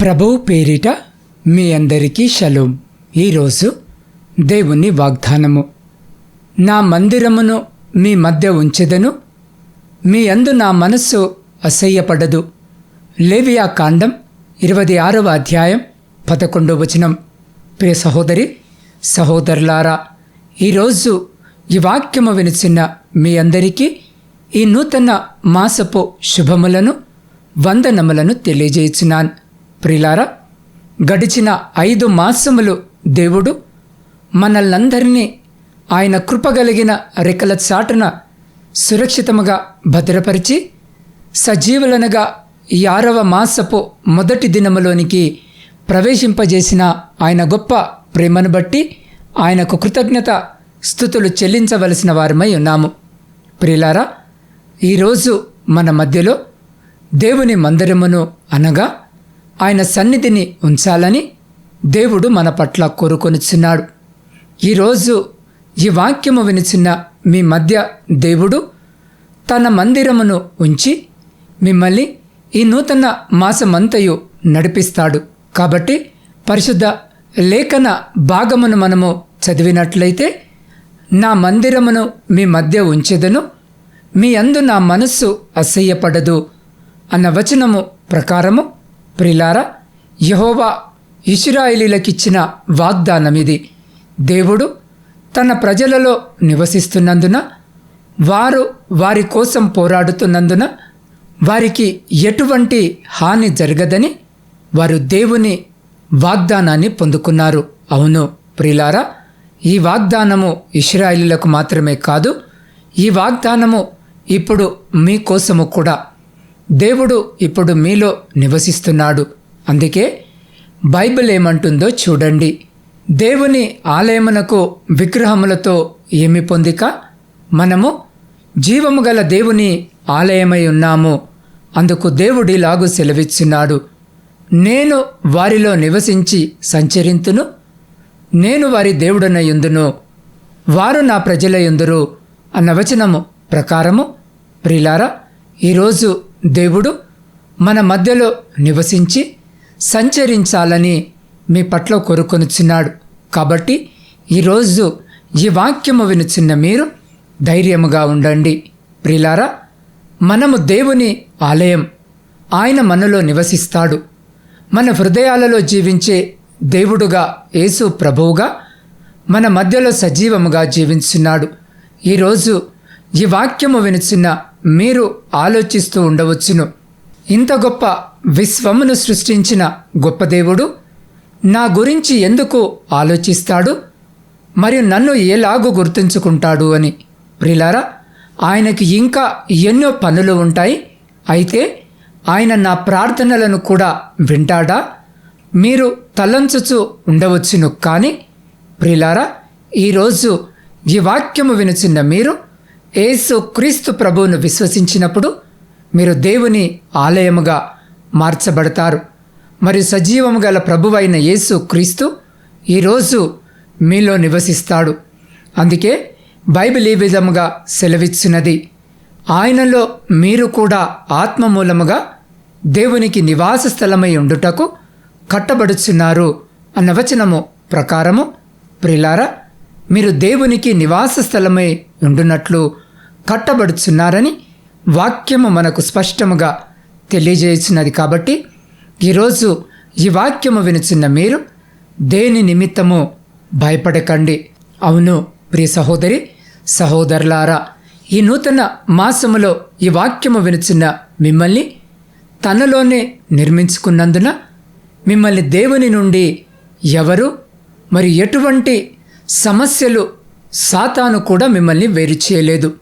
ప్రభువు పేరిట మీ అందరికీ షలోం. ఈరోజు దేవుని వాగ్దానము. నా మందిరమును మీ మధ్య ఉంచెదను. మీ అందు నా మనస్సు అసహ్యపడదు. లేవియా కాండం ఇరవై ఆరవ అధ్యాయం పదకొండవ వచనం. ప్రియ సహోదరి సహోదరులారా ఈరోజు ఈ వాక్యము వినిచిన మీ అందరికీ ఈ నూతన మాసపు శుభములను వందనములను తెలియజేయుచున్నాను. ప్రిలారా గడిచిన ఐదు మాసములు దేవుడు మనల్నందరినీ ఆయన కృపగలిగిన రెక్కల చాటున సురక్షితముగా భద్రపరిచి సజీవులనగా ఈ ఆరవ మాసపు మొదటి దినములోనికి ప్రవేశింపజేసిన ఆయన గొప్ప ప్రేమను బట్టి ఆయనకు కృతజ్ఞత స్థుతులు చెల్లించవలసిన వారమై ఉన్నాము. ప్రిలారా ఈరోజు మన మధ్యలో దేవుని మందిరమును అనగా ఆయన సన్నిధిని ఉంచాలని దేవుడు మన పట్ల కోరుకొనిచున్నాడు. ఈరోజు ఈ వాక్యము వినిచిన మీ మధ్య దేవుడు తన మందిరమును ఉంచి మిమ్మల్ని ఈ నూతన మాసమంతయు నడిపిస్తాడు. కాబట్టి పరిశుద్ధ లేఖన భాగమును మనము చదివినట్లయితే నా మందిరమును మీ మధ్య ఉంచెదను మీ అందు నా మనస్సు అసహ్యపడదు అన్న వచనము ప్రకారము ప్రిలారా యహోవా ఇస్రాయిలీలకిచ్చిన వాగ్దానం ఇది దేవుడు తన ప్రజలలో నివసిస్తున్నందున వారు వారి కోసం పోరాడుతున్నందున వారికి ఎటువంటి హాని జరగదని వారు దేవుని వాగ్దానాన్ని పొందుకున్నారు. అవును ప్రిలారా ఈ వాగ్దానము ఇస్రాయిలీలకు మాత్రమే కాదు ఈ వాగ్దానము ఇప్పుడు మీకోసము కూడా దేవుడు ఇప్పుడు మీలో నివసిస్తున్నాడు. అందుకే బైబిల్ ఏమంటుందో చూడండి. దేవుని ఆలయమునకు విగ్రహములతో ఏమి పొందిక? మనము జీవము గల దేవుని ఆలయమై ఉన్నాము. అందుకు దేవుడిలాగు సెలవిచ్చున్నాడు. నేను వారిలో నివసించి సంచరింతును. నేను వారి దేవుడనయుందును వారు నా ప్రజలయుందురు అన్న వచనము ప్రకారము. ప్రిలారా ఈరోజు దేవుడు మన మధ్యలో నివసించి సంచరించాలని మీ పట్ల కోరుకొనుచున్నాడు. కాబట్టి ఈరోజు ఈ వాక్యము వినుచున్న మీరు ధైర్యముగా ఉండండి. ప్రిలారా మనము దేవుని ఆలయం. ఆయన మనలో నివసిస్తాడు. మన హృదయాలలో జీవించే దేవుడుగా యేసు ప్రభువుగా మన మధ్యలో సజీవముగా జీవించున్నాడు. ఈరోజు ఈ వాక్యము వినుచున్న మీరు ఆలోచిస్తూ ఉండవచ్చును. ఇంత గొప్ప విశ్వమును సృష్టించిన గొప్ప దేవుడు నా గురించి ఎందుకు ఆలోచిస్తాడు? మరియు నన్ను ఎలాగూ గుర్తుంచుకుంటాడు అని. ప్రిలారా ఆయనకి ఇంకా ఎన్నో పనులు ఉంటాయి. అయితే ఆయన నా ప్రార్థనలను కూడా వింటాడా? మీరు తలంచుచు ఉండవచ్చును కానీ. ప్రిలారా ఈరోజు ఈ వాక్యము వినుచున్న మీరు ఏసు క్రీస్తు ప్రభువును విశ్వసించినప్పుడు మీరు దేవుని ఆలయముగా మార్చబడతారు. మరియు సజీవము గల ప్రభువైన యేసు క్రీస్తు ఈరోజు మీలో నివసిస్తాడు. అందుకే బైబిల్ ఈ విధముగా సెలవిచ్చినది. ఆయనలో మీరు కూడా ఆత్మ మూలముగా దేవునికి నివాస స్థలమై ఉండుటకు కట్టబడుచున్నారు అన్న వచనము ప్రకారము. ప్రిలారా మీరు దేవునికి నివాస స్థలమై ఉండునట్లు కట్టబడుచున్నారని వాక్యము మనకు స్పష్టముగా తెలియజేసినది కాబట్టి ఈరోజు ఈ వాక్యము వినుచున్న మీరు దేని నిమిత్తము భయపడకండి. అవును ప్రియ సహోదరి సహోదరులారా ఈ నూతన మాసములో ఈ వాక్యము వినుచున్న మిమ్మల్ని తనలోనే నిర్మించుకున్నందున మిమ్మల్ని దేవుని నుండి ఎవరు మరి ఎటువంటి సమస్యలు సాతాను కూడా మిమ్మల్ని వేరు చేయలేదు.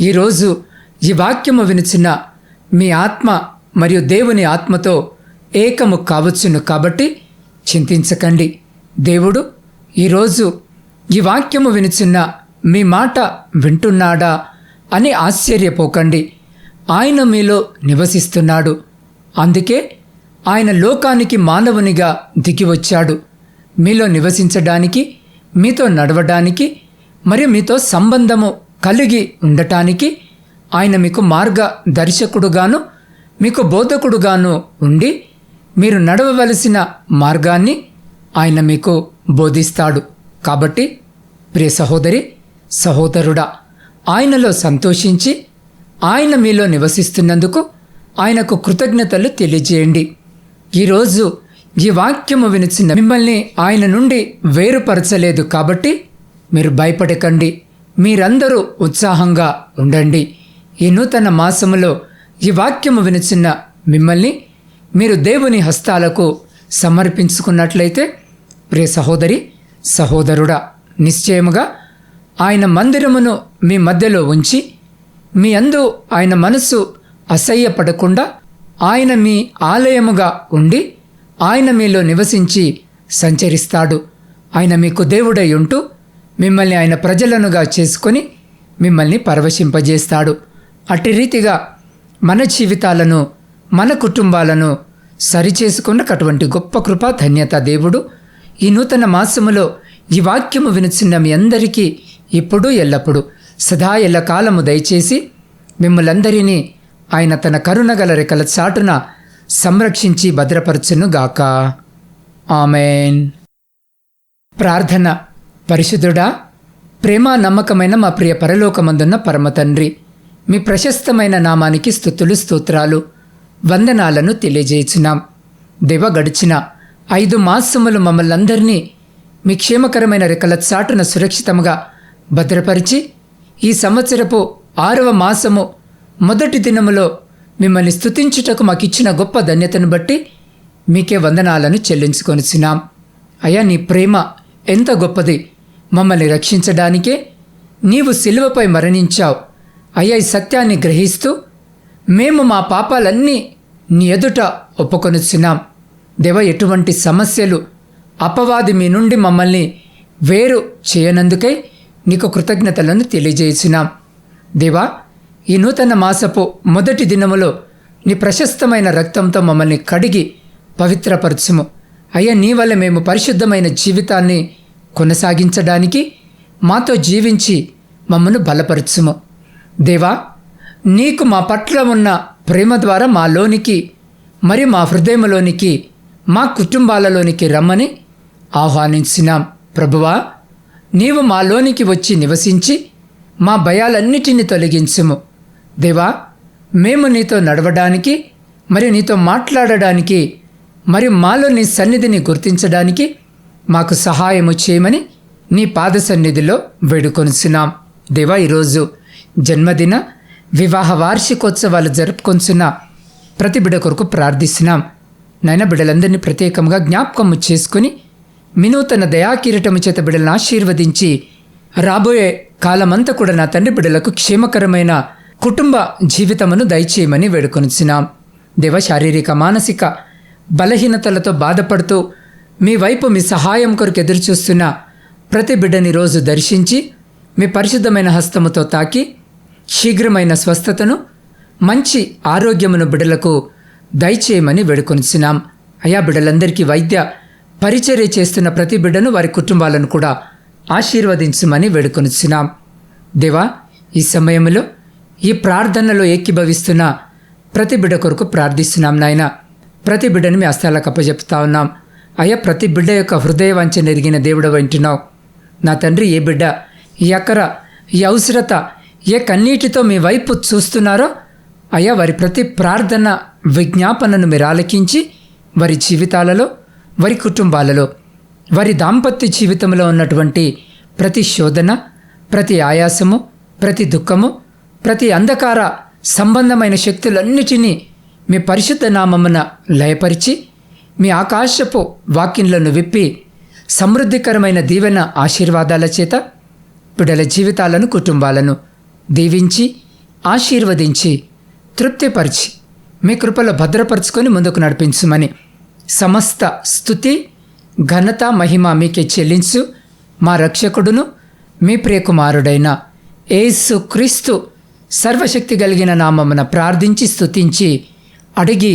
ఈరోజు ఈ వాక్యము వినిచిన మీ ఆత్మ మరియు దేవుని ఆత్మతో ఏకము కావచ్చును కాబట్టి చింతించకండి. దేవుడు ఈరోజు ఈ వాక్యము వినిచిన్న మీ మాట వింటున్నాడా అని ఆశ్చర్యపోకండి. ఆయన మీలో నివసిస్తున్నాడు. అందుకే ఆయన లోకానికి మానవునిగా దిగి వచ్చాడు. మీలో నివసించడానికి మీతో నడవడానికి మరియు మీతో సంబంధము కలిగి ఉండటానికి ఆయన మీకు మార్గ దర్శకుడుగాను మీకు బోధకుడుగాను ఉండి మీరు నడవవలసిన మార్గాన్ని ఆయన మీకు బోధిస్తాడు. కాబట్టి ప్రియ సహోదరి సహోదరుడా ఆయనలో సంతోషించి ఆయన మీలో నివసిస్తున్నందుకు ఆయనకు కృతజ్ఞతలు తెలియజేయండి. ఈరోజు ఈ వాక్యము వినిచిన మిమ్మల్ని ఆయన నుండి వేరుపరచలేదు కాబట్టి మీరు భయపడకండి. మీరందరూ ఉత్సాహంగా ఉండండి. ఈ నూతన మాసములో ఈ వాక్యము వినిచిన్న మిమ్మల్ని మీరు దేవుని హస్తాలకు సమర్పించుకున్నట్లయితే ప్రియ సహోదరి సహోదరుడా నిశ్చయముగా ఆయన మందిరమును మీ మధ్యలో ఉంచి మీ అందు ఆయన మనస్సు అసహ్యపడకుండా ఆయన మీ ఆలయముగా ఉండి ఆయన మీలో నివసించి సంచరిస్తాడు. ఆయన మీకు దేవుడై ఉంటూ మిమ్మల్ని ఆయన ప్రజలనుగా చేసుకొని మిమ్మల్ని పరవశింపజేస్తాడు. అట్టి రీతిగా మన జీవితాలను మన కుటుంబాలను సరిచేసుకున్నటువంటి గొప్ప కృప ధన్యత దేవుడు. ఈ నూతన మాసములో ఈ వాక్యము వినుచున్న మీ అందరికీ ఇప్పుడు ఎల్లప్పుడు సదా ఎల్ల కాలము దయచేసి మిమ్మలందరినీ ఆయన తన కరుణగల రెక్కల చాటున సంరక్షించి భద్రపరచునుగాక. ఆమెన్. ప్రార్థన. పరిశుద్ధుడా ప్రేమ నమ్మకమైన మా ప్రియ పరలోకమందున్న పరమతండ్రి మీ ప్రశస్తమైన నామానికి స్థుతులు స్తోత్రాలు వందనాలను తెలియజేయుచున్నాం. దివ గడిచిన ఐదు మాసములు మమ్మల్ని అందరినీ మీ క్షేమకరమైన రెక్కల చాటున సురక్షితంగా భద్రపరిచి ఈ సంవత్సరపు ఆరవ మాసము మొదటి దినములో మిమ్మల్ని స్థుతించుటకు మాకిచ్చిన గొప్ప ధన్యతను బట్టి మీకే వందనాలను చెల్లించుకొనిచున్నాం. అయ్యా నీ ప్రేమ ఎంత గొప్పది! మమ్మల్ని రక్షించడానికే నీవు సిలువపై మరణించావు. అయ్యా ఈ సత్యాన్ని గ్రహిస్తూ మేము మా పాపాలన్నీ నీ ఎదుట ఒప్పుకొనుచున్నాం. దేవ ఎటువంటి సమస్యలు అపవాది మీ నుండి మమ్మల్ని వేరు చేయనందుకై నీకు కృతజ్ఞతలను తెలియజేసినాం దేవా ఈ నూతన మాసపు మొదటి దినములో నీ ప్రశస్తమైన రక్తంతో మమ్మల్ని కడిగి పవిత్రపరచుము. అయ్యా నీ వల్ల మేము పరిశుద్ధమైన జీవితాన్ని కొనసాగించడానికి మాతో జీవించి మమ్మను బలపరచుము. దేవా నీకు మా పట్ల ఉన్న ప్రేమ ద్వారా మాలోనికి మరి మా హృదయంలోనికి మా కుటుంబాలలోనికి రమ్మని ఆహ్వానించినాం. ప్రభువా నీవు మాలోనికి వచ్చి నివసించి మా భయాలన్నిటిని తొలగించుము. దేవా మేము నీతో నడవడానికి మరి నీతో మాట్లాడడానికి మరి మాలో నీ సన్నిధిని గుర్తించడానికి మాకు సహాయము చేయమని నీ పాద సన్నిధిలో వేడుకొనిచున్నాం. దేవా ఈరోజు జన్మదిన వివాహ వార్షికోత్సవాలు జరుపుకొంచున్న ప్రతి బిడ కొరకు ప్రార్థిస్తున్నాం. నైనా బిడ్డలందరినీ ప్రత్యేకంగా జ్ఞాపకము చేసుకుని వినూతన దయాకిరీటము చేత బిడ్డలను ఆశీర్వదించి రాబోయే కాలమంతా కూడా నా తండ్రి బిడ్డలకు క్షేమకరమైన కుటుంబ జీవితమును దయచేయమని వేడుకొనిచ్చినాం దేవ శారీరక మానసిక బలహీనతలతో బాధపడుతూ మీ వైపు మీ సహాయం కొరకు ఎదురుచూస్తున్న ప్రతి బిడ్డని రోజు దర్శించి మీ పరిశుద్ధమైన హస్తముతో తాకి శీఘ్రమైన స్వస్థతను మంచి ఆరోగ్యమును బిడ్డలకు దయచేయమని వేడుకొనిచున్నాం. అయా బిడ్డలందరికీ వైద్య పరిచర్య చేస్తున్న ప్రతి బిడ్డను వారి కుటుంబాలను కూడా ఆశీర్వదించమని వేడుకొనిచ్చినాం దేవా ఈ సమయంలో ఈ ప్రార్థనలో ఏకీభవిస్తున్న ప్రతి బిడ్డ కొరకు ప్రార్థిస్తున్నాం నాయన. ప్రతి బిడ్డను మీ హస్తాలకు అప్పజెప్తా ఉన్నాం. అయ్యా ప్రతి బిడ్డ యొక్క హృదయ వంచన ఎరిగిన దేవుడు వింటున్నావు నా తండ్రి ఏ బిడ్డ ఈ అక్కర ఈ అవసరత ఏ కన్నీటితో మీ వైపు చూస్తున్నారో అయ్యా వారి ప్రతి ప్రార్థన విజ్ఞాపనను మీరు ఆలకించి వారి జీవితాలలో వారి కుటుంబాలలో వారి దాంపత్య జీవితంలో ఉన్నటువంటి ప్రతి శోధన ప్రతి ఆయాసము ప్రతి దుఃఖము ప్రతి అంధకార సంబంధమైన శక్తులన్నిటినీ మీ పరిశుద్ధ నామమున లయపరిచి మీ ఆకాశపు వాక్యంలను విప్పి సమృద్ధికరమైన దీవెన ఆశీర్వాదాల చేత బిడ్డల జీవితాలను కుటుంబాలను దీవించి ఆశీర్వదించి తృప్తిపరిచి మీ కృపలో భద్రపరుచుకొని ముందుకు నడిపించమని సమస్త స్థుతి ఘనత మహిమ మీకే చెల్లించు. మా రక్షకుడును మీ ప్రియకుమారుడైన ఏసు క్రీస్తు సర్వశక్తి కలిగిన నామమున ప్రార్థించి స్థుతించి అడిగి